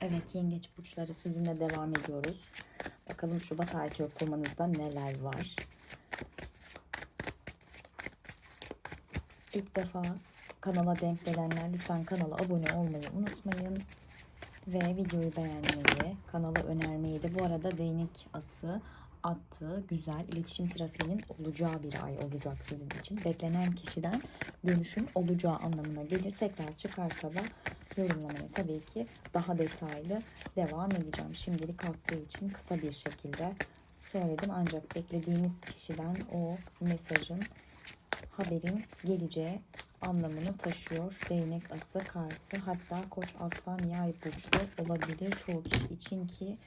Evet yengeç burçları sizinle devam ediyoruz. Bakalım Şubat ayki okumanızda neler var. İlk defa kanala denk gelenler lütfen kanala abone olmayı unutmayın. Ve videoyu beğenmeyi, kanala önermeyi de bu arada değnek ası attığı güzel iletişim trafiğinin olacağı bir ay olacak sizin için. Beklenen kişiden dönüşüm olacağı anlamına gelir. Tekrar çıkarsa da yorumlamaya tabii ki daha detaylı devam edeceğim. Şimdilik kalktığı için kısa bir şekilde söyledim. Ancak beklediğiniz kişiden o mesajın haberin geleceği anlamını taşıyor. Değnek ası kartı hatta koç aslan yay burçlu olabilir çoğu kişi için ki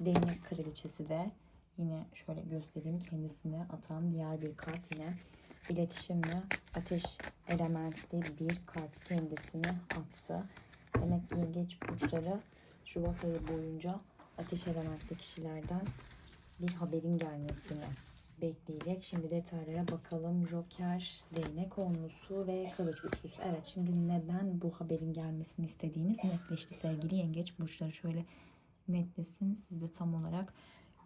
değnek kraliçesi de yine şöyle göstereyim kendisine atan diğer bir kart yine iletişim ve ateş elementli bir kart kendisine attı. Demek ki yengeç burçları Şubat ayı boyunca ateş elementli kişilerden bir haberin gelmesini bekleyecek. Şimdi detaylara bakalım. Joker, değnek onlusu ve kılıç üçlüsü. Evet şimdi neden bu haberin gelmesini istediğiniz netleşti sevgili yengeç burçları. Şöyle netlesin siz de tam olarak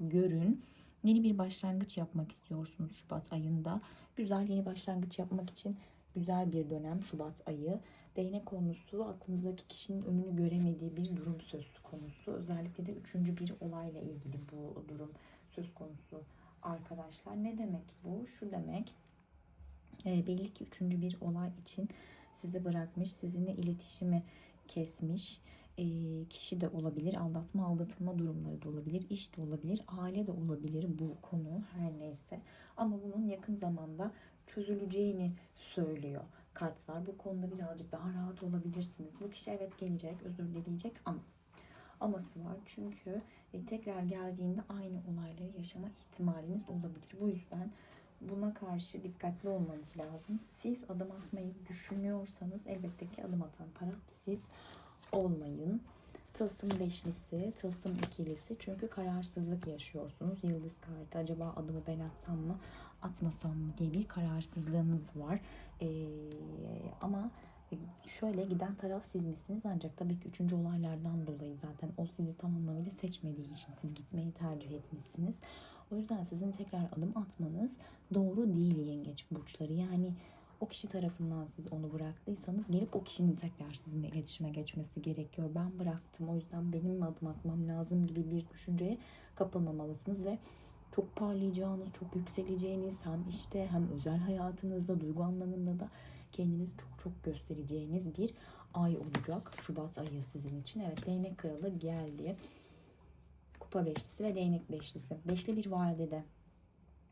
görün. Yeni bir başlangıç yapmak istiyorsunuz Şubat ayında. Güzel yeni başlangıç yapmak için güzel bir dönem Şubat ayı. Değnek konusu aklınızdaki kişinin önünü göremediği bir durum söz konusu. Özellikle de üçüncü bir olayla ilgili bu durum söz konusu arkadaşlar. Ne demek bu? Şu demek e, belli ki üçüncü bir olay için sizi bırakmış, sizinle iletişimi kesmiş e, kişi de olabilir, aldatma, aldatılma durumları da olabilir, iş de olabilir, aile de olabilir bu konu her neyse. Ama bunun yakın zamanda çözüleceğini söylüyor kartlar. Bu konuda birazcık daha rahat olabilirsiniz. Bu kişi evet gelecek, özür dileyecek ama aması var. Çünkü e, tekrar geldiğinde aynı olayları yaşama ihtimaliniz olabilir. Bu yüzden buna karşı dikkatli olmanız lazım. Siz adım atmayı düşünüyorsanız elbette ki adım atan taraf siz olmayın. Tılsım beşlisi, tılsım ikilisi çünkü kararsızlık yaşıyorsunuz. Yıldız kartı acaba adımı ben atsam mı atmasam mı diye bir kararsızlığınız var. Ee, ama şöyle giden taraf siz misiniz? Ancak tabii ki üçüncü olaylardan dolayı zaten o sizi tam anlamıyla seçmediği için siz gitmeyi tercih etmişsiniz. O yüzden sizin tekrar adım atmanız doğru değil yengeç burçları. Yani o kişi tarafından siz onu bıraktıysanız gelip o kişinin tekrar sizinle iletişime geçmesi gerekiyor. Ben bıraktım o yüzden benim adım atmam lazım gibi bir düşünceye kapılmamalısınız ve çok parlayacağınız, çok yükseleceğiniz hem işte hem özel hayatınızda, duygu anlamında da kendinizi çok çok göstereceğiniz bir ay olacak. Şubat ayı sizin için. Evet değnek kralı geldi. Kupa beşlisi ve değnek beşlisi. Beşli bir vadede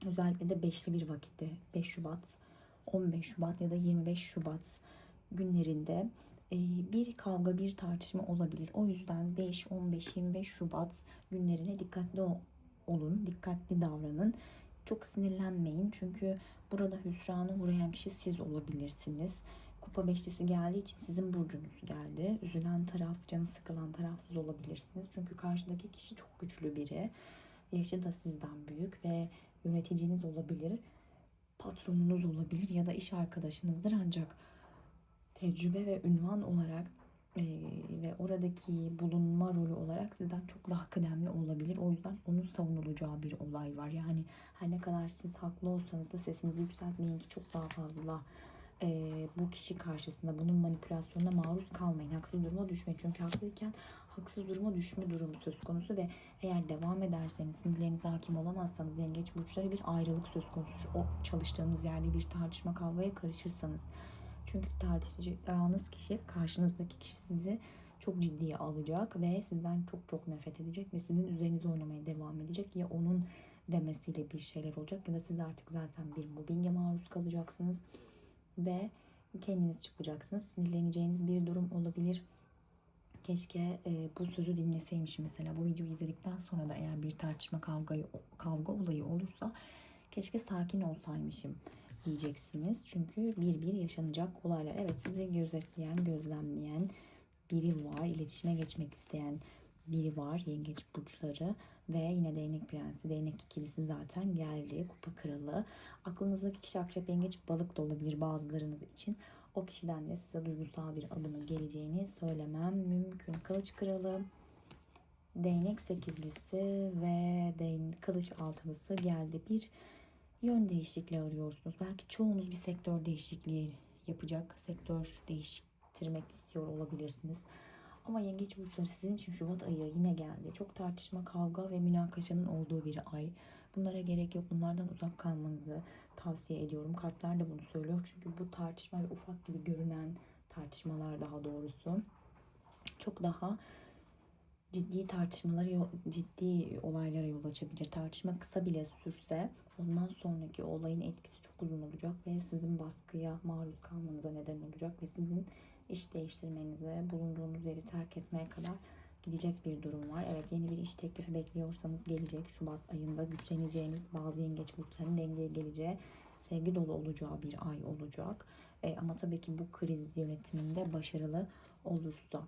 özellikle de beşli bir vakitte 5 Şubat 15 Şubat ya da 25 Şubat günlerinde e, bir kavga, bir tartışma olabilir. O yüzden 5, 15, 25 Şubat günlerine dikkatli olun, dikkatli davranın. Çok sinirlenmeyin çünkü burada hüsrana uğrayan kişi siz olabilirsiniz. Kupa beşlisi geldiği için sizin burcunuz geldi. Üzülen taraf, canı sıkılan taraf siz olabilirsiniz. Çünkü karşıdaki kişi çok güçlü biri. Yaşı da sizden büyük ve yöneticiniz olabilir patronunuz olabilir ya da iş arkadaşınızdır ancak tecrübe ve ünvan olarak e, ve oradaki bulunma rolü olarak sizden çok daha kıdemli olabilir. O yüzden onun savunulacağı bir olay var. Yani her ne kadar siz haklı olsanız da sesinizi yükseltmeyin ki çok daha fazla e, bu kişi karşısında bunun manipülasyonuna maruz kalmayın. Haksız duruma düşmeyin. Çünkü haklıyken haksız duruma düşme durumu söz konusu ve eğer devam ederseniz sinirlerinize hakim olamazsanız yengeç burçları bir ayrılık söz konusu. O çalıştığınız yerde bir tartışma kavgaya karışırsanız. Çünkü tartışacağınız kişi karşınızdaki kişi sizi çok ciddiye alacak ve sizden çok çok nefret edecek ve sizin üzerinize oynamaya devam edecek. Ya onun demesiyle bir şeyler olacak ya da siz artık zaten bir mobbinge maruz kalacaksınız ve kendiniz çıkacaksınız. Sinirleneceğiniz bir durum olabilir. Keşke e, bu sözü dinleseymiş mesela. Bu videoyu izledikten sonra da eğer bir tartışma kavgayı, kavga olayı olursa keşke sakin olsaymışım diyeceksiniz. Çünkü bir bir yaşanacak olaylar. Evet sizi gözetleyen, gözlemleyen biri var. iletişime geçmek isteyen biri var. Yengeç burçları ve yine değnek prensi, değnek ikilisi zaten geldi. Kupa kralı. Aklınızdaki kişi akrep, yengeç, balık da olabilir bazılarınız için. O kişiden de size duygusal bir adımın geleceğini söylemem mümkün. Kılıç kralı, değnek sekizlisi ve kılıç altılısı geldi. Bir yön değişikliği arıyorsunuz. Belki çoğunuz bir sektör değişikliği yapacak. Sektör değiştirmek istiyor olabilirsiniz. Ama yengeç burçları sizin için Şubat ayı yine geldi. Çok tartışma, kavga ve münakaşanın olduğu bir ay. Bunlara gerek yok. Bunlardan uzak kalmanızı tavsiye ediyorum. Kartlar da bunu söylüyor. Çünkü bu tartışma ve ufak gibi görünen tartışmalar daha doğrusu çok daha ciddi tartışmalara, ciddi olaylara yol açabilir. Tartışma kısa bile sürse ondan sonraki olayın etkisi çok uzun olacak ve sizin baskıya maruz kalmanıza neden olacak ve sizin iş değiştirmenize, bulunduğunuz yeri terk etmeye kadar gidecek bir durum var. Evet yeni bir iş teklifi bekliyorsanız gelecek. Şubat ayında güçleneceğiniz bazı yengeç burçlarının dengeye geleceği sevgi dolu olacağı bir ay olacak. E, ama tabii ki bu kriz yönetiminde başarılı olursa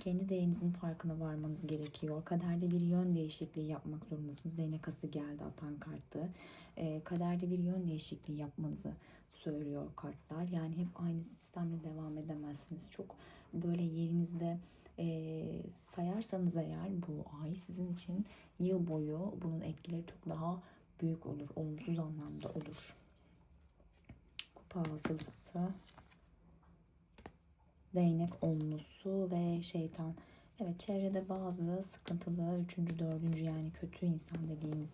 kendi değerinizin farkına varmanız gerekiyor. Kaderde bir yön değişikliği yapmak zorundasınız. Değnek geldi atan kartı. E, kaderde bir yön değişikliği yapmanızı söylüyor kartlar. Yani hep aynı sistemle devam edemezsiniz. Çok böyle yerinizde e, sayarsanız eğer bu ay sizin için yıl boyu bunun etkileri çok daha büyük olur. Olumsuz anlamda olur. Kupa altılısı değnek onlusu ve şeytan. Evet çevrede bazı sıkıntılı üçüncü, dördüncü yani kötü insan dediğimiz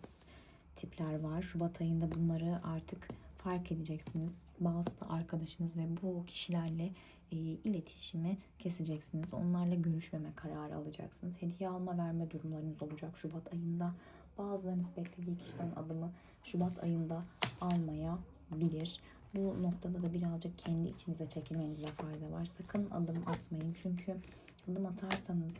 tipler var. Şubat ayında bunları artık fark edeceksiniz. Bazı da arkadaşınız ve bu kişilerle e, iletişimi keseceksiniz. Onlarla görüşmeme kararı alacaksınız. Hediye alma verme durumlarınız olacak Şubat ayında. Bazılarınız beklediği kişiden adımı Şubat ayında almayabilir. Bu noktada da birazcık kendi içinize çekilmenizde fayda var. Sakın adım atmayın. Çünkü adım atarsanız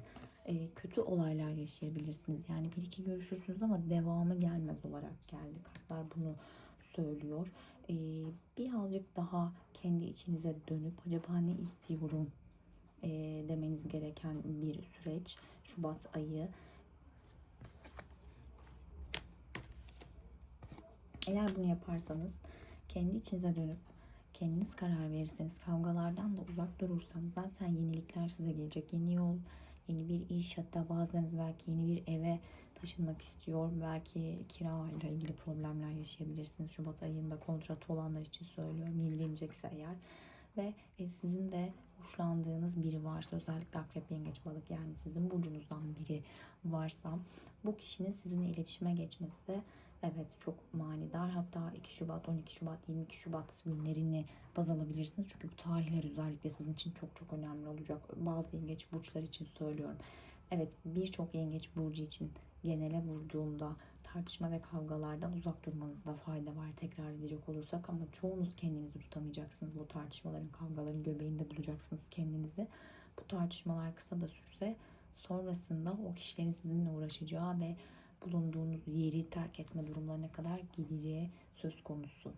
e, kötü olaylar yaşayabilirsiniz. Yani bir iki görüşürsünüz ama devamı gelmez olarak geldi. Kartlar bunu söylüyor. E, birazcık daha kendi içinize dönüp acaba ne istiyorum e, demeniz gereken bir süreç. Şubat ayı. Eğer bunu yaparsanız kendi içinize dönüp kendiniz karar verirseniz kavgalardan da uzak durursanız zaten yenilikler size gelecek. Yeni yol, yeni bir iş hatta bazılarınız belki yeni bir eve taşınmak istiyor. Belki kira ile ilgili problemler yaşayabilirsiniz. Şubat ayında kontratı olanlar için söylüyorum. Yenilenecekse eğer. Ve e, sizin de hoşlandığınız biri varsa özellikle akrep yengeç balık yani sizin burcunuzdan biri varsa bu kişinin sizinle iletişime geçmesi Evet çok manidar. Hatta 2 Şubat, 12 Şubat, 22 Şubat günlerini baz alabilirsiniz. Çünkü bu tarihler özellikle sizin için çok çok önemli olacak. Bazı yengeç burçlar için söylüyorum. Evet birçok yengeç burcu için genele vurduğumda tartışma ve kavgalardan uzak durmanızda fayda var. Tekrar edecek olursak ama çoğunuz kendinizi tutamayacaksınız. Bu tartışmaların, kavgaların göbeğinde bulacaksınız kendinizi. Bu tartışmalar kısa da sürse sonrasında o kişilerin sizinle uğraşacağı ve bulunduğunuz yeri terk etme durumlarına kadar gideceği söz konusu.